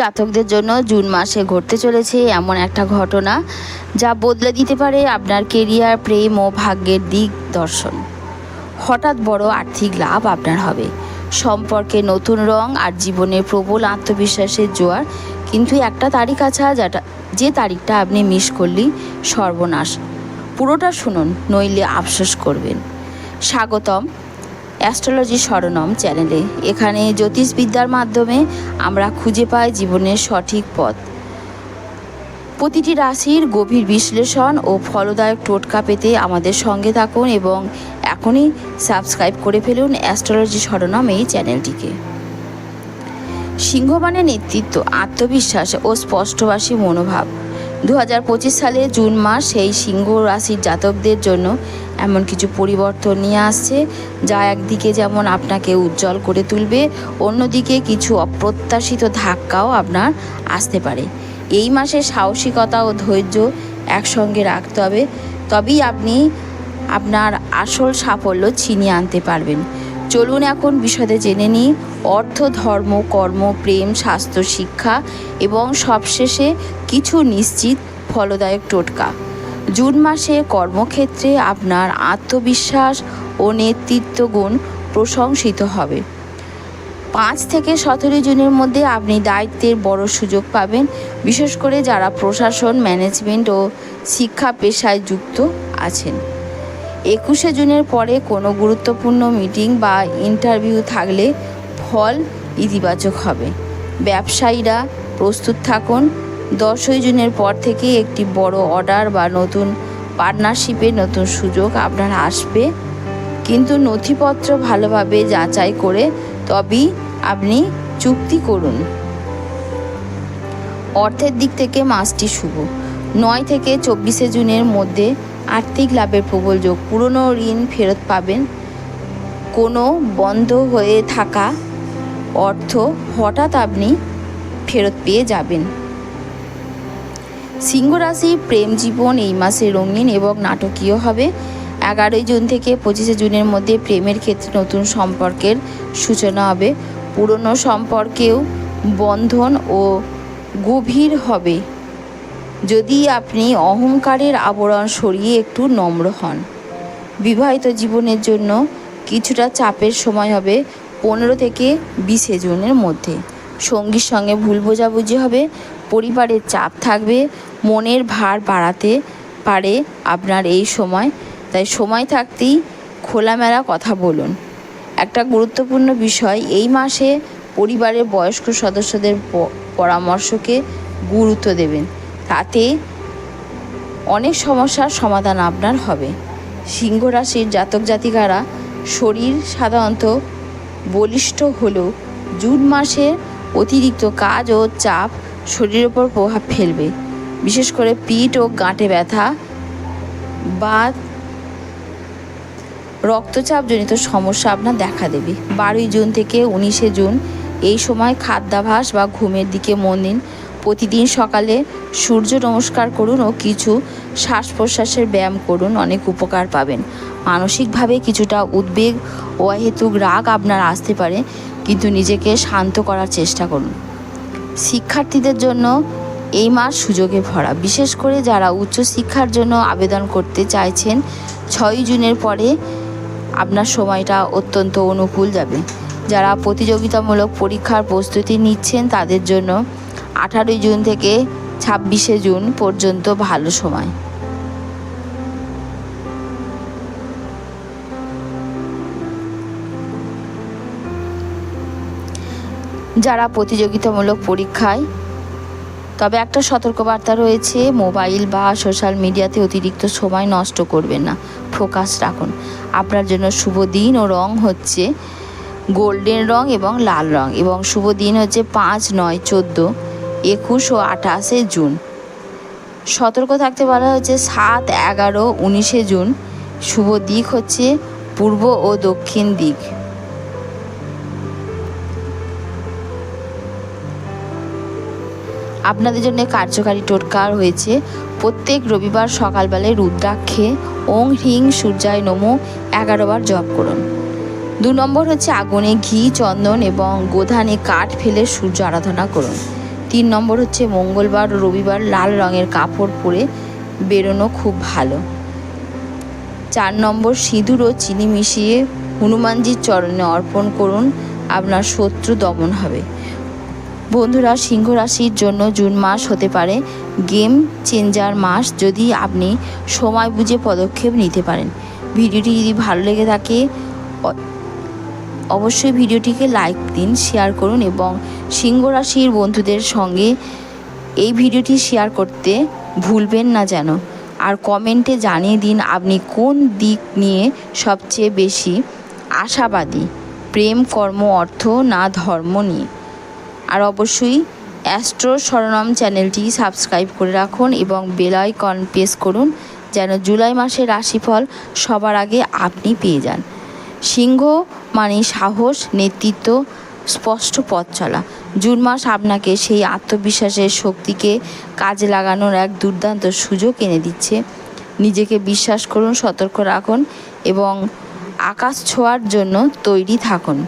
জাতকদের জন্য জুন মাসে ঘটতে চলেছে এমন একটা ঘটনা যা বদলে দিতে পারে আপনার কেরিয়ার, প্রেম ও ভাগ্যের দিক দর্শন। হঠাৎ বড় আর্থিক লাভ আপনার হবে। সম্পর্কে নতুন রং আর জীবনের প্রবল আত্মবিশ্বাসের জোয়ার কিন্তু একটা তারিখ আছে যেটা, যে তারিখটা আপনি মিস করলেই সর্বনাশ। পুরোটা শুনুন, নইলে আফসোস করবেন। স্বাগতম। অ্যাস্ট্রোলজি স্মরণম চ্যানেলে। এখানে জ্যোতিষবিদ্যার মাধ্যমে আমরা খুঁজে পাই জীবনের সঠিক পথ। প্রতিটি রাশির গভীর বিশ্লেষণ ও ফলদায়ক টোটকা পেতে আমাদের সঙ্গে থাকুন এবং এখনই সাবস্ক্রাইব করে ফেলুন অ্যাস্ট্রোলজি স্মরণম এই চ্যানেলটিকে। সিংহবানের নেতৃত্ব, আত্মবিশ্বাস ও স্পষ্টবাসী মনোভাব। দু হাজার পঁচিশ সালে জুন মাস সেই সিংহ রাশির জাতকদের জন্য এমন কিছু পরিবর্তন নিয়ে আসছে যা একদিকে যেমন আপনাকে উজ্জ্বল করে তুলবে, অন্যদিকে কিছু অপ্রত্যাশিত ধাক্কাও আপনার আসতে পারে। এই মাসে সাহসিকতা ও ধৈর্য একসঙ্গে রাখতে হবে, তবেই আপনি আপনার আসল সাফল্য ছিনিয়ে আনতে পারবেন। চলুন এখন বিশদে জেনে নিই অর্থ, ধর্ম, কর্ম, প্রেম, স্বাস্থ্য, শিক্ষা এবং সবশেষে কিছু নিশ্চিত ফলদায়ক টোটকা। জুন মাসে কর্মক্ষেত্রে আপনার আত্মবিশ্বাস ও নেতৃত্ব গুণ প্রশংসিত হবে। পাঁচ থেকে সতেরো জুনের মধ্যে আপনি দায়িত্বের বড় সুযোগ পাবেন, বিশেষ করে যারা প্রশাসন, ম্যানেজমেন্ট ও শিক্ষা পেশায় যুক্ত আছেন। একুশে জুনের পরে কোনো গুরুত্বপূর্ণ মিটিং বা ইন্টারভিউ থাকলে ফল ইতিবাচক হবে। ব্যবসায়ীরা প্রস্তুত থাকুন দশই জুনের পর থেকে একটি বড় অর্ডার বা নতুন পার্টনারশিপের নতুন সুযোগ আপনার আসবে। কিন্তু নথিপত্র ভালোভাবে যাচাই করে তবেই আপনি চুক্তি করুন। অর্থের দিক থেকে মাসটি শুভ। নয় থেকে চব্বিশে জুনের মধ্যে আর্থিক লাভের প্রবল যোগ পুরনো ঋণ ফেরত পাবেন। কোনো বন্ধ হয়ে থাকা অর্থ হঠাৎ আপনি ফেরত পেয়ে যাবেন। সিংহ রাশি প্রেম জীবন এই মাসে রঙিন এবং নাটকীয় হবে। এগারোই জুন থেকে পঁচিশে জুনের মধ্যে প্রেমের ক্ষেত্রে নতুন সম্পর্কের সূচনা হবে। পুরনো সম্পর্কেও বন্ধন ও গভীর হবে। যদি আপনি অহংকারের আবরণ সরিয়ে একটু নম্র হন। বিবাহিত জীবনের জন্য কিছুটা চাপের সময় হবে পনেরো থেকে বিশে জুনের মধ্যে। সঙ্গীর সঙ্গে ভুল বোঝাবুঝি হবে। পরিবারের চাপ থাকবে, মনের ভার বাড়াতে পারে আপনার এই সময়। তাই সময় থাকতেই খোলামেলা কথা বলুন। একটা গুরুত্বপূর্ণ বিষয়, এই মাসে পরিবারের বয়স্ক সদস্যদের পরামর্শকে গুরুত্ব দেবেন। তাতে অনেক সমস্যার সমাধান আপনার হবে। সিংহ রাশির জাতক জাতিকারা শরীর সাধারণত বলিষ্ঠ হলেও জুন মাসে অতিরিক্ত কাজ ও চাপ শরীরের ওপর প্রভাব ফেলবে। বিশেষ করে পিঠ ও গাঁটে ব্যথা বা রক্তচাপজনিত সমস্যা আপনার দেখা দেবে। বারোই জুন থেকে উনিশে জুন এই সময় খাদ্যাভাস বা ঘুমের দিকে মন দিন। প্রতিদিন সকালে সূর্য নমস্কার করুন ও কিছু শ্বাস প্রশ্বাসের ব্যায়াম করুন, অনেক উপকার পাবেন। মানসিকভাবে কিছুটা উদ্বেগ ও অহেতুক রাগ আপনার আসতে পারে, কিন্তু নিজেকে শান্ত করার চেষ্টা করুন। শিক্ষার্থীদের জন্য এই মাস সুযোগে ভরা। বিশেষ করে যারা উচ্চশিক্ষার জন্য আবেদন করতে চাইছেন ছয়ই জুনের পরে আপনার সময়টা অত্যন্ত অনুকূল যাবে। যারা প্রতিযোগিতামূলক পরীক্ষার প্রস্তুতি নিচ্ছেন, তাদের জন্য আঠারোই জুন থেকে ছাব্বিশে জুন পর্যন্ত ভালো সময়। যারা প্রতিযোগিতামূলক পরীক্ষায়, তবে একটা সতর্কবার্তা রয়েছে, মোবাইল বা সোশ্যাল মিডিয়াতে অতিরিক্ত সময় নষ্ট করবেন না। ফোকাস রাখুন। আপনার জন্য শুভ দিন ও রং হচ্ছে গোল্ডেন রং এবং লাল রং এবং শুভ দিন হচ্ছে পাঁচ, নয়, চোদ্দ, একুশ ও আঠাশে জুন। সতর্ক থাকতে বলা হচ্ছে সাত, এগারো, উনিশে জুন। শুভ দিক হচ্ছে পূর্ব ও দক্ষিণ দিক। আপনাদের জন্য কার্যকারী টোটকা হয়েছে প্রত্যেক রবিবার সকালবেলায় রুদ্রাক্ষে ওং হিং সূর্যায় নমো এগারো বার জপ করুন। দু নম্বর হচ্ছে আগুনে ঘি, চন্দন এবং গোধানে কাঠ ফেলে সূর্য আরাধনা করুন। তিন নম্বর হচ্ছে মঙ্গলবার রবিবার লাল রঙের কাপড় পরে বেরোনো খুব ভালো। চার নম্বর সিঁদুর ও চিনি মিশিয়ে হনুমানজির চরণে অর্পণ করুন। আপনার শত্রু দমন হবে। বন্ধুরা, সিংহ রাশির জন্য জুন মাস হতে পারে। গেম চেঞ্জার মাস যদি আপনি সময় বুঝে পদক্ষেপ নিতে পারেন। ভিডিওটি যদি ভালো লেগে থাকে, অবশ্যই ভিডিওটিকে লাইক দিন, শেয়ার করুন এবং সিংহ রাশির বন্ধুদের সঙ্গে এই ভিডিওটি শেয়ার করতে ভুলবেন না যেন। আর কমেন্টে জানিয়ে দিন আপনি কোন দিক নিয়ে সবচেয়ে বেশি আশাবাদী। প্রেম, কর্ম, অর্থ না ধর্ম নিয়ে। আর অবশ্যই অ্যাস্ট্রো স্বর্ণম চ্যানেলটি সাবস্ক্রাইব করে রাখুন এবং বেল আইকন প্রেস করুন যেন জুলাই মাসের রাশিফল সবার আগে আপনি পেয়ে যান। সিংহ মানে সাহস, নেতৃত্ব, স্পষ্ট পথ চলা। জুন মাস আপনাকে সেই আত্মবিশ্বাসের শক্তিকে কাজে লাগানোর এক দুর্দান্ত সুযোগ এনে দিচ্ছে। নিজেকে বিশ্বাস করুন, সতর্ক রাখুন এবং আকাশ ছোঁয়ার জন্য তৈরি থাকুন।